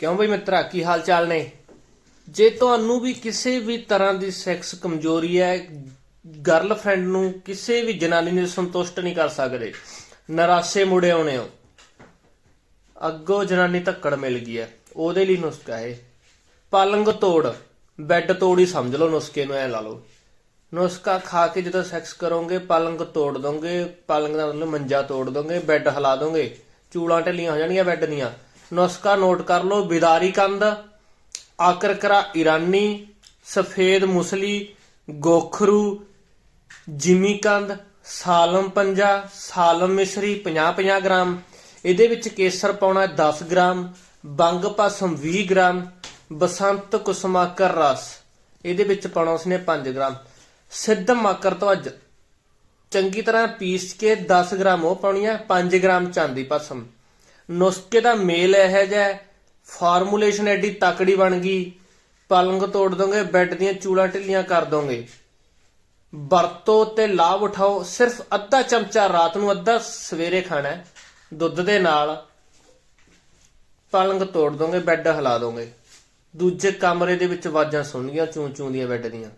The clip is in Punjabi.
ਕਿਉਂ ਬਈ ਮਿੱਤਰਾ? ਕੀ ਹਾਲ ਚਾਲ ਨੇ? ਜੇ ਤੁਹਾਨੂੰ ਵੀ ਕਿਸੇ ਵੀ ਤਰ੍ਹਾਂ ਦੀ ਸੈਕਸ ਕਮਜ਼ੋਰੀ ਹੈ ਗਰਲਫ੍ਰੈਂਡ ਨੂੰ ਕਿਸੇ ਵੀ ਜਨਾਨੀ ਨੂੰ ਸੰਤੁਸ਼ਟ ਨਹੀਂ ਕਰ ਸਕਦੇ, ਨਰਾਸੇ ਮੁੜੇ ਆਉਣੇ ਹੋ, ਅੱਗੋਂ ਜਨਾਨੀ ਧੱਕੜ ਮਿਲ ਗਈ ਹੈ, ਉਹਦੇ ਲਈ ਨੁਸਖਾ ਹੈ। ਪਲੰਗ ਤੋੜ ਬੈੱਡ ਤੋੜ ਹੀ ਸਮਝ ਲਓ, ਨੁਸਖੇ ਨੂੰ ਐ ਲਾ ਲਓ। ਨੁਸਖਾ ਖਾ ਕੇ ਜਦੋਂ ਸੈਕਸ ਕਰੋਗੇ ਪਲੰਗ ਤੋੜ ਦੋਗੇ ਪਲੰਗ ਦਾ ਮਤਲਬ ਮੰਜਾ ਤੋੜ ਦੋਗੇ ਬੈੱਡ ਹਿਲਾ ਦੋਗੇ, ਚੂਲਾਂ ਢਿੱਲੀਆਂ ਹੋ ਜਾਣਗੀਆਂ ਬੈੱਡ ਦੀਆਂ। ਨੁਸਖਾ ਨੋਟ ਕਰ ਲਓ। ਬਿਦਾਰੀ ਕੰਦ ਆਕਰਕਰਾ ਈਰਾਨੀ ਸਫੇਦ ਮੁਸਲੀ, ਗੋਖਰੂ, ਜਿਮੀ ਕੰਦ ਸਾਲਮ ਪੰਜਾ, ਸਾਲਮ ਮਿਸ਼ਰੀ 50-50 ਗ੍ਰਾਮ। ਇਹਦੇ ਵਿੱਚ ਕੇਸਰ ਪਾਉਣਾ 10 ਗ੍ਰਾਮ, ਬੰਗ ਭਸਮ 20 ਗ੍ਰਾਮ, ਬਸੰਤ ਕੁਸਮਾਕਰ ਰਸ। ਇਹਦੇ ਵਿੱਚ ਪਾਉਣਾ ਉਸਨੇ 5 ਗ੍ਰਾਮ। ਸਿੱਧ ਮਾਕਰ ਤੋਂ ਅੱਜ ਚੰਗੀ ਤਰ੍ਹਾਂ ਪੀਸ ਕੇ 10 ਗ੍ਰਾਮ ਉਹ ਪਾਉਣੀ ਆ 5 ਗ੍ਰਾਮ ਚਾਂਦੀ ਭਸਮ। ਨੁਸਖੇ ਦਾ ਮੇਲ ਇਹ ਜਿਹਾ ਫਾਰਮੂਲੇਸ਼ਨ ਐਡੀ ਤਕੜੀ ਬਣ ਗਈ। ਪਲੰਗ ਤੋੜ ਦੋਗੇ, ਬੈੱਡ ਦੀਆਂ ਚੂੜਾਂ ਢਿੱਲੀਆਂ ਕਰ ਦੋਗੇ। ਵਰਤੋ ਤੇ ਲਾਭ ਉਠਾਓ, ਸਿਰਫ ਅੱਧਾ ਚਮਚਾ ਰਾਤ ਨੂੰ ਅੱਧਾ ਸਵੇਰੇ ਖਾਣਾ ਦੁੱਧ ਦੇ ਨਾਲ। ਪਲੰਗ ਤੋੜ ਦੋਗੇ, ਬੈੱਡ ਹਿਲਾ ਦੋਗੇ। ਦੂਜੇ ਕਮਰੇ ਦੇ ਵਿੱਚ ਆਵਾਜ਼ਾਂ ਸੁਣਨੀਆਂ ਚੂੰ ਚੂੰ ਦੀਆਂ ਬੈੱਡ ਦੀਆਂ।